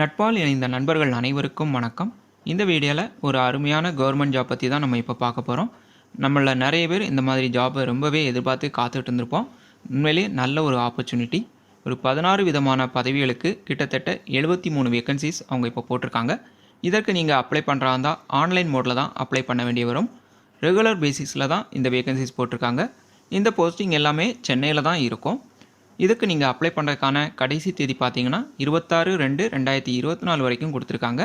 நட்பால் இணைந்த நண்பர்கள் அனைவருக்கும் வணக்கம். இந்த வீடியோவில் ஒரு அருமையான கவர்மெண்ட் ஜாப் பற்றி தான் நம்ம இப்போ பார்க்க போகிறோம் நம்மள நிறைய பேர் இந்த மாதிரி ஜாப்பை ரொம்பவே எதிர்பார்த்து காத்துட்டு இருந்திருப்போம். உண்மையிலேயே நல்ல ஒரு ஆப்பர்ச்சுனிட்டி ஒரு பதினாறு விதமான பதவிகளுக்கு கிட்டத்தட்ட எழுபத்தி மூணு வேக்கன்சிஸ் அவங்க இப்போ போட்டிருக்காங்க. இதற்கு நீங்கள் அப்ளை பண்ணுறா இருந்தால் ஆன்லைன் மோடில் தான் அப்ளை பண்ண வேண்டிய வரும். ரெகுலர் பேசிஸில் தான் இந்த வேக்கன்சிஸ் போட்டிருக்காங்க. இந்த போஸ்டிங் எல்லாமே சென்னையில் தான் இருக்கும். இதுக்கு நீங்கள் அப்ளை பண்ணுறதுக்கான கடைசி தேதி பார்த்தீங்கன்னா இருபத்தாறு ரெண்டு ரெண்டாயிரத்தி இருபத்தி நாலு வரைக்கும் கொடுத்துருக்காங்க.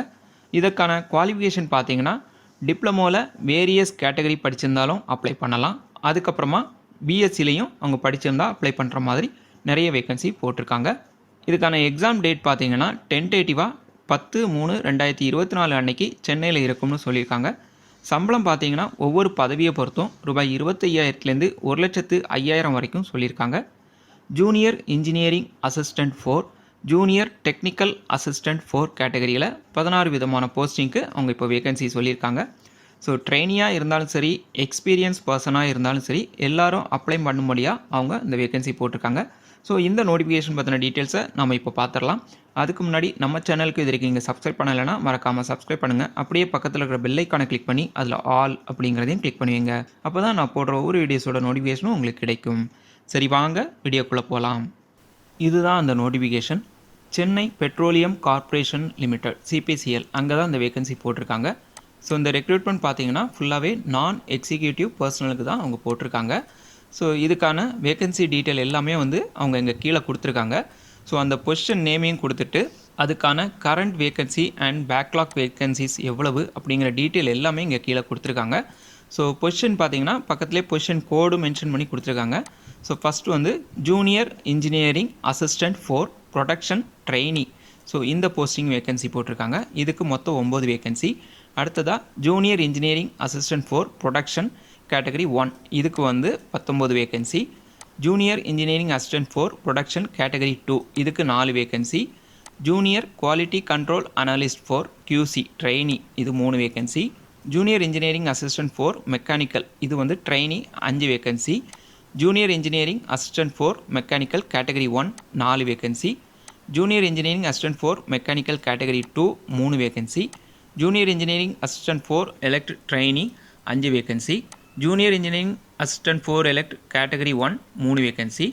இதற்கான குவாலிஃபிகேஷன் பார்த்தீங்கன்னா டிப்ளமோவில் வேரியஸ் கேட்டகரி படிச்சிருந்தாலும் அப்ளை பண்ணலாம். அதுக்கப்புறமா பிஎஸ்சிலையும் அவங்க படிச்சிருந்தா அப்ளை பண்ணுற மாதிரி நிறைய வேகன்சி போட்டிருக்காங்க. இதுக்கான எக்ஸாம் டேட் பார்த்தீங்கன்னா டென்டேட்டிவாக பத்து மூணு ரெண்டாயிரத்தி இருபத்தி நாலு அன்னைக்கு சென்னையில் இருக்கும்னு சொல்லியிருக்காங்க. சம்பளம் பார்த்தீங்கன்னா ஒவ்வொரு பதவியை பொறுத்தும் ரூபாய் இருபத்தையாயிரத்துலேருந்து ஒரு லட்சத்து ஐயாயிரம் வரைக்கும் சொல்லியிருக்காங்க. Junior engineering assistant four junior technical assistant four கேட்டகரியில் பதினாறு விதமான போஸ்டிங்க்கு அவங்க இப்போ வேகன்சி சொல்லியிருக்காங்க. ஸோ ட்ரெயினியாக இருந்தாலும் சரி எக்ஸ்பீரியன்ஸ் பர்சனாக இருந்தாலும் சரி எல்லாரும் அப்ளை பண்ணும்படியாக அவங்க இந்த வேகன்சி போட்டிருக்காங்க. ஸோ இந்த நோட்டிஃபிகேஷன் பற்றின டீட்டெயில்ஸை நம்ம இப்போ பார்த்துடலாம் அதுக்கு முன்னாடி நம்ம சேனலுக்கு இது வரைக்கும் நீங்கள் சப்ஸ்கிரைப் பண்ணலைன்னா மறக்காமல் சப்ஸ்கிரைப் பண்ணுங்கள் அப்படியே பக்கத்தில் இருக்கிற பில்லைக்கான கிளிக் பண்ணி அதில் ஆல் அப்படிங்கிறதையும் கிளிக் பண்ணுவீங்க. அப்போ தான் நான் போடுற ஒவ்வொரு வீடியோஸோட நோட்டிஃபிகேஷனும் உங்களுக்கு கிடைக்கும். சரி வாங்க வீடியோக்குள்ளே போகலாம் இதுதான் அந்த notification Chennai petroleum corporation limited CPCL அங்கே தான் இந்த வேகன்சி போட்டிருக்காங்க. ஸோ இந்த ரெக்ரூட்மெண்ட் பார்த்தீங்கன்னா ஃபுல்லாகவே நான் எக்ஸிக்யூட்டிவ் பர்சனலுக்கு தான் அவங்க போட்டிருக்காங்க. ஸோ இதுக்கான வேகன்சி டீட்டெயில் எல்லாமே வந்து அவங்க இங்கே கீழே கொடுத்துருக்காங்க. ஸோ அந்த பொசிஷன் நேமையும் கொடுத்துட்டு அதுக்கான current vacancy and backlog vacancies எவ்வளவு அப்படிங்கிற டீட்டெயில் எல்லாமே இங்கே கீழே கொடுத்துருக்காங்க. ஸோ பொசிஷன் பார்த்தீங்கன்னா பக்கத்துலேயே பொசிஷன் கோடு மென்ஷன் பண்ணி கொடுத்துருக்காங்க. ஸோ ஃபஸ்ட்டு வந்து junior engineering assistant four production trainee so இந்த போஸ்டிங் வேகன்சி போட்டிருக்காங்க. இதுக்கு மொத்தம் ஒம்பது வேகன்சி அடுத்ததாக junior engineering assistant four production category one இதுக்கு வந்து பத்தொம்போது vacancy junior engineering assistant four production category two இதுக்கு நாலு vacancy junior quality control analyst four QC trainee இது மூணு vacancy junior engineering assistant four mechanical இது வந்து ட்ரெயினி அஞ்சு vacancy junior engineering assistant four mechanical category one நாலு vacancy junior engineering assistant four mechanical category two மூணு vacancy junior engineering assistant four elect trainee அஞ்சு vacancy junior engineering assistant four elect category one மூணு vacancy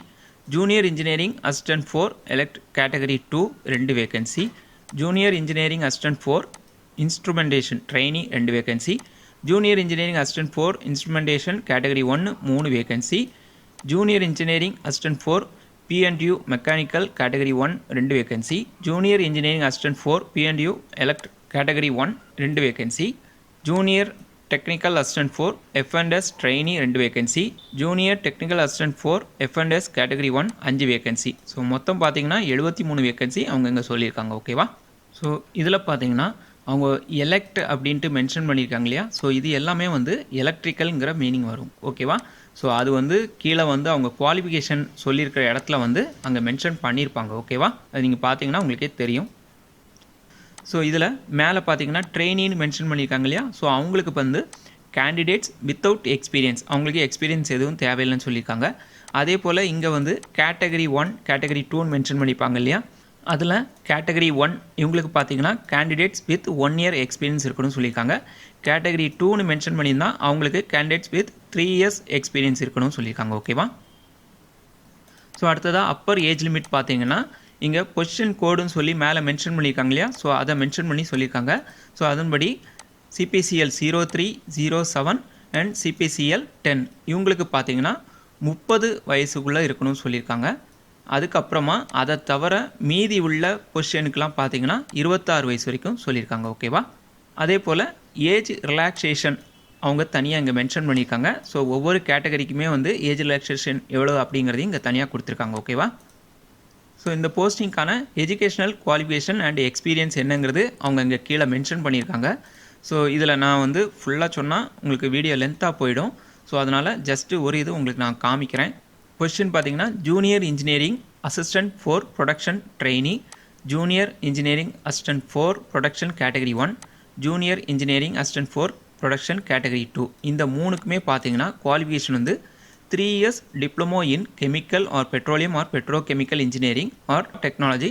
junior engineering assistant four elect category two ரெண்டு vacancy junior engineering assistant four instrumentation trainee ரெண்டு vacancy junior engineering assistant four instrumentation category ஒன்று மூணு vacancy junior engineering assistant four பிஎன்டியூ mechanical category one ரெண்டு vacancy junior engineering assistant four பிஎன்டியூ elect category one ரெண்டு vacancy junior technical assistant four F FNS trainee ரெண்டு vacancy junior technical assistant four FNS category one அஞ்சு vacancy so மொத்தம் பார்த்திங்கன்னா எழுபத்தி மூணு vacancy அவங்க இங்கே சொல்லியிருக்காங்க ஓகேவா ஸோ இதில் பார்த்தீங்கன்னா அவங்க எலெக்ட் அப்படின்ட்டு மென்ஷன் பண்ணியிருக்காங்க இல்லையா? ஸோ இது எல்லாமே வந்து எலக்ட்ரிக்கல்ங்கிற மீனிங் வரும் ஓகேவா ஸோ அது வந்து கீழே வந்து அவங்க குவாலிஃபிகேஷன் சொல்லியிருக்கிற இடத்துல வந்து அங்கே மென்ஷன் பண்ணியிருப்பாங்க ஓகேவா அது நீங்கள் பார்த்தீங்கன்னா உங்களுக்கே தெரியும். ஸோ இதில் மேலே பார்த்தீங்கன்னா ட்ரெயினின்னு மென்ஷன் பண்ணியிருக்காங்க இல்லையா? ஸோ அவங்களுக்கு வந்து கேண்டிடேட்ஸ் வித்தவுட் எக்ஸ்பீரியன்ஸ் அவங்களுக்கு எக்ஸ்பீரியன்ஸ் எதுவும் தேவையில்லைன்னு சொல்லியிருக்காங்க. அதே போல் இங்கே வந்து கேட்டகரி ஒன் கேட்டகரி டூன்னு மென்ஷன் பண்ணியிருப்பாங்க இல்லையா? அதில் கேட்டகரி ஒன் இவங்களுக்கு பார்த்தீங்கன்னா candidates with one year experience இருக்கணும்னு சொல்லியிருக்காங்க. கேட்டகரி டூன்னு மென்ஷன் பண்ணியிருந்தால் அவங்களுக்கு candidates with three years experience இருக்கணும்னு சொல்லியிருக்காங்க ஓகேவா ஸோ அடுத்ததாக அப்பர் ஏஜ் லிமிட் பார்த்தீங்கன்னா இங்கே பொசிஷன் கோடுன்னு சொல்லி மேலே மென்ஷன் பண்ணியிருக்காங்க இல்லையா? ஸோ அதை மென்ஷன் பண்ணி சொல்லியிருக்காங்க. ஸோ அதன்படி CPCL zero three zero seven and CPCL ten இவங்களுக்கு பார்த்தீங்கன்னா முப்பது வயசுக்குள்ளே இருக்கணும்னு சொல்லியிருக்காங்க. அதுக்கப்புறமா அதை தவிர மீதி உள்ள பொசிஷனுக்கெலாம் பார்த்தீங்கன்னா இருபத்தாறு வயசு வரைக்கும் சொல்லியிருக்காங்க ஓகேவா அதே போல் ஏஜ் ரிலாக்ஸேஷன் அவங்க தனியாக இங்கே மென்ஷன் பண்ணியிருக்காங்க. ஸோ ஒவ்வொரு கேட்டகரிக்குமே வந்து ஏஜ் ரிலாக்ஸேஷன் எவ்வளோ அப்படிங்கிறதையும் இங்கே தனியாக கொடுத்துருக்காங்க ஓகேவா ஸோ இந்த போஸ்டிங்க்கான எஜுகேஷனல் குவாலிஃபிகேஷன் அண்ட் எக்ஸ்பீரியன்ஸ் என்னங்கிறது அவங்க இங்கே கீழே மென்ஷன் பண்ணியிருக்காங்க. ஸோ இதில் நான் வந்து ஃபுல்லாக சொன்னால் உங்களுக்கு வீடியோ லென்த்தாக போயிடும். ஸோ அதனால் ஜஸ்ட்டு ஒரு இது உங்களுக்கு நான் காமிக்கிறேன். கொஸ்டின் பார்த்தீங்கன்னா junior engineering assistant four production trainee junior engineering assistant four production category one junior engineering assistant four production category two இந்த மூணுக்குமே பார்த்தீங்கன்னா குவாலிஃபிகேஷன் வந்து three years diploma in chemical or petroleum or petrochemical engineering or technology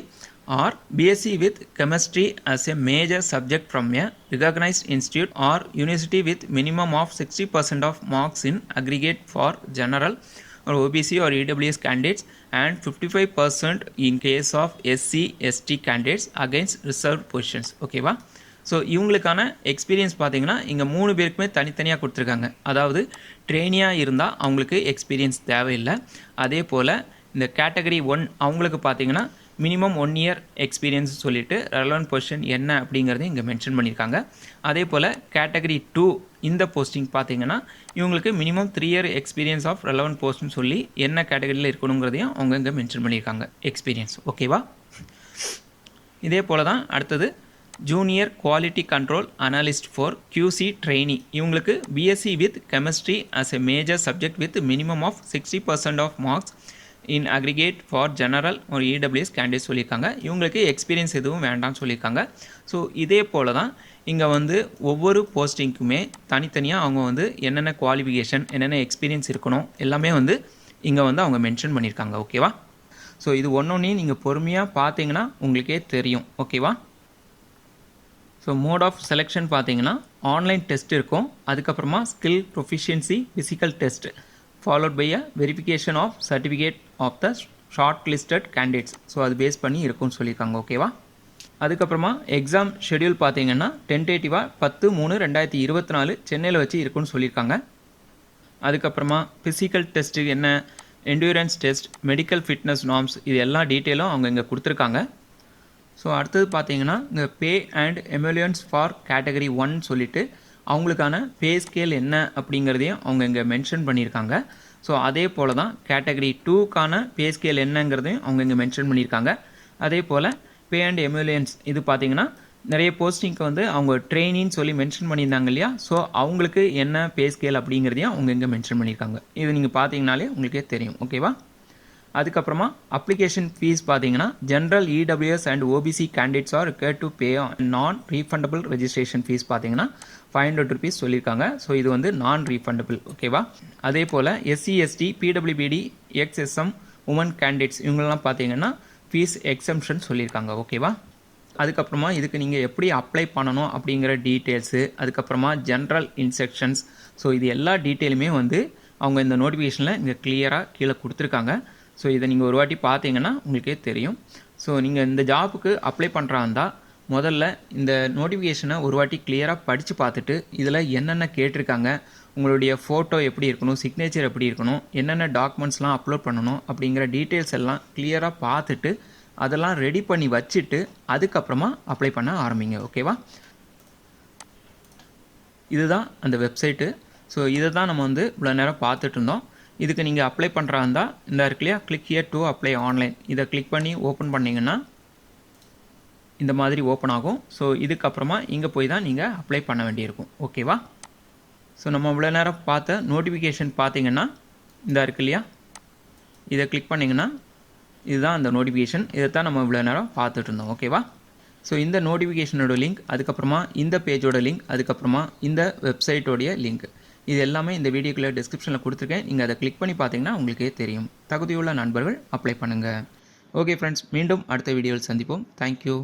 or BSc with chemistry as a major subject from a recognised institute or university with minimum of sixty percent of marks in aggregate for general or OBC or EWS candidates and fifty five percent case of SC, ST candidates against reserved positions. Okay, ba? So இவங்களுக்கான experience பார்த்தீங்கன்னா இங்கே மூணு பேருக்குமே தனித்தனியாக கொடுத்துருக்காங்க. அதாவது ட்ரெயினியாக இருந்தால் அவங்களுக்கு எக்ஸ்பீரியன்ஸ் தேவையில்லை. அதே போல் இந்த கேட்டகரி ஒன் அவங்களுக்கு பார்த்தீங்கன்னா மினிமம் ஒன் இயர் எக்ஸ்பீரியன்ஸ் சொல்லிட்டு ரெலவெண்ட் பொசிஷன் என்ன அப்படிங்கிறதையும் இங்கே மென்ஷன் பண்ணியிருக்காங்க. அதே போல் கேட்டகரி டூ இந்த போஸ்டிங் பார்த்தீங்கன்னா இவங்களுக்கு minimum three year experience of relevant போஸ்ட்னு சொல்லி என்ன கேட்டகரியில் இருக்கணுங்கிறதையும் அவங்க இங்கே மென்ஷன் பண்ணியிருக்காங்க. எக்ஸ்பீரியன்ஸ் ஓகேவா இதே போல் தான் அடுத்தது junior quality control analyst for QC trainee இவங்களுக்கு BSc with chemistry as a major subject with minimum of sixty percent of marks in aggregate for general ஒரு இடபிள்யூஎஸ் கேண்டிடேட் சொல்லியிருக்காங்க. இவங்களுக்கு எக்ஸ்பீரியன்ஸ் எதுவும் வேண்டாம்னு சொல்லியிருக்காங்க. ஸோ இதே போல் தான் இங்கே வந்து ஒவ்வொரு போஸ்டிங்க்குமே தனித்தனியாக அவங்க வந்து என்னென்ன குவாலிஃபிகேஷன் என்னென்ன எக்ஸ்பீரியன்ஸ் இருக்கணும் எல்லாமே வந்து இங்கே வந்து அவங்க மென்ஷன் பண்ணியிருக்காங்க. ஓகேவா ஸோ இது ஒன்று ஒன்றையும் நீங்கள் பொறுமையாக பார்த்தீங்கன்னா உங்களுக்கே தெரியும். ஓகேவா ஸோ மோட் ஆஃப் செலெக்ஷன் பார்த்தீங்கன்னா ஆன்லைன் டெஸ்ட் இருக்கும். அதுக்கப்புறமா skill proficiency physical test followed by a verification of certificate of the shortlisted candidates so அது பேஸ் பண்ணி இருக்கும்னு சொல்லியிருக்காங்க ஓகேவா அதுக்கப்புறமா எக்ஸாம் ஷெடியூல் பார்த்தீங்கன்னா டென்டேட்டிவாக பத்து மூணு ரெண்டாயிரத்தி இருபத்தி நாலு சென்னையில் வச்சு இருக்குன்னு சொல்லியிருக்காங்க. அதுக்கப்புறமா ஃபிசிக்கல் டெஸ்ட்டு என்ன endurance test medical fitness norms இது எல்லா டீட்டெயிலும் அவங்க இங்கே கொடுத்துருக்காங்க. ஸோ அடுத்தது பார்த்தீங்கன்னா இந்த pay and emoluments for category one சொல்லிட்டு அவங்களுக்கான பே ஸ்கேல் என்ன அப்படிங்கிறதையும் அவங்க இங்கே மென்ஷன் பண்ணியிருக்காங்க. ஸோ அதே போல் தான் கேட்டகரி டூக்கான பே ஸ்கேல் என்னங்கிறதையும் அவங்க இங்கே மென்ஷன் பண்ணியிருக்காங்க. அதே போல் பே அண்ட் எமுலியன்ஸ் இது பார்த்தீங்கன்னா நிறைய போஸ்டிங்க்கு வந்து அவங்க ட்ரெயினின்னு சொல்லி மென்ஷன் பண்ணியிருந்தாங்க இல்லையா? ஸோ அவங்களுக்கு என்ன பே ஸ்கேல் அப்படிங்கிறதையும் அவங்க இங்கே மென்ஷன் பண்ணியிருக்காங்க. இது நீங்கள் பார்த்தீங்கனாலே உங்களுக்கே தெரியும். ஓகேவா அதுக்கப்புறமா அப்ளிகேஷன் ஃபீஸ் பார்த்தீங்கன்னா general EWS and OBC candidates are care to pay non refundable registration fee பார்த்தீங்கன்னா ஃபைவ் ஹண்ட்ரட் ருபீஸ் சொல்லியிருக்காங்க. ஸோ இது வந்து நான் ரீஃபண்டபிள் ஓகேவா அதே போல் எஸ்சி எஸ்டி பிடபிள்யூபிடி எக்ஸ்எஸ்எம் உமன் கேண்டிடேட்ஸ் இவங்களெலாம் பார்த்தீங்கன்னா ஃபீஸ் எக்ஸம்ஷன் சொல்லியிருக்காங்க ஓகேவா அதுக்கப்புறமா இதுக்கு நீங்கள் எப்படி அப்ளை பண்ணணும் அப்படிங்கிற டீட்டெயில்ஸு அதுக்கப்புறமா ஜென்ரல் இன்ஸ்ட்ரக்ஷன்ஸ் ஸோ இது எல்லா டீட்டெயிலுமே வந்து அவங்க இந்த நோட்டிஃபிகேஷனில் இங்கே கிளியராக கீழே கொடுத்துருக்காங்க. ஸோ இதை நீங்கள் ஒரு வாட்டி பார்த்தீங்கன்னா உங்களுக்கே தெரியும். ஸோ நீங்கள் இந்த ஜாபுக்கு அப்ளை பண்ணுறா இருந்தால் முதல்ல இந்த நோட்டிஃபிகேஷனை ஒரு வாட்டி கிளியராக படித்து பார்த்துட்டு இதில் என்னென்ன கேட்டிருக்காங்க உங்களுடைய ஃபோட்டோ எப்படி இருக்கணும் சிக்னேச்சர் எப்படி இருக்கணும் என்னென்ன டாக்குமெண்ட்ஸ்லாம் அப்லோட் பண்ணணும் அப்படிங்கிற டீட்டெயில்ஸ் எல்லாம் கிளியராக பார்த்துட்டு அதெல்லாம் ரெடி பண்ணி வச்சுட்டு அதுக்கப்புறமா அப்ளை பண்ண ஆரம்பிங்க ஓகேவா இதுதான் அந்த வெப்சைட்டு ஸோ இதை தான் நம்ம வந்து இவ்வளோ நேரம் பார்த்துட்டு இருந்தோம். இதுக்கு நீங்கள் அப்ளை பண்ணுறா இருந்தால் இந்த இருக்கு இல்லையா? Click here to apply online இதை கிளிக் பண்ணி ஓப்பன் பண்ணிங்கன்னா இந்த மாதிரி ஓப்பன் ஆகும். ஸோ இதுக்கப்புறமா இங்கே போய் தான் நீங்கள் அப்ளை பண்ண வேண்டியிருக்கும். ஓகேவா ஸோ நம்ம இவ்வளோ நேரம் பார்த்த நோட்டிஃபிகேஷன் பார்த்தீங்கன்னா இந்த இருக்கு இல்லையா? இதை கிளிக் பண்ணிங்கன்னா இதுதான் அந்த நோட்டிஃபிகேஷன் இதை தான் நம்ம இவ்வளோ நேரம் பார்த்துட்டு இருந்தோம். ஓகேவா ஸோ இந்த நோட்டிஃபிகேஷனோட லிங்க் அதுக்கப்புறமா இந்த பேஜோட லிங்க் அதுக்கப்புறமா இந்த வெப்சைட்டோடைய லிங்க் இது எல்லாமே இந்த வீடியோக்குள்ளே டிஸ்கிரிப்ஷனில் கொடுத்துருக்கேன். நீங்கள் அதை கிளிக் பண்ணி பார்த்தீங்கன்னா உங்களுக்கே தெரியும். தகுதியுள்ள நண்பர்கள் அப்ளை பண்ணுங்கள் ஓகே ஃப்ரெண்ட்ஸ் மீண்டும் அடுத்த வீடியோவில் சந்திப்போம். தேங்க்யூ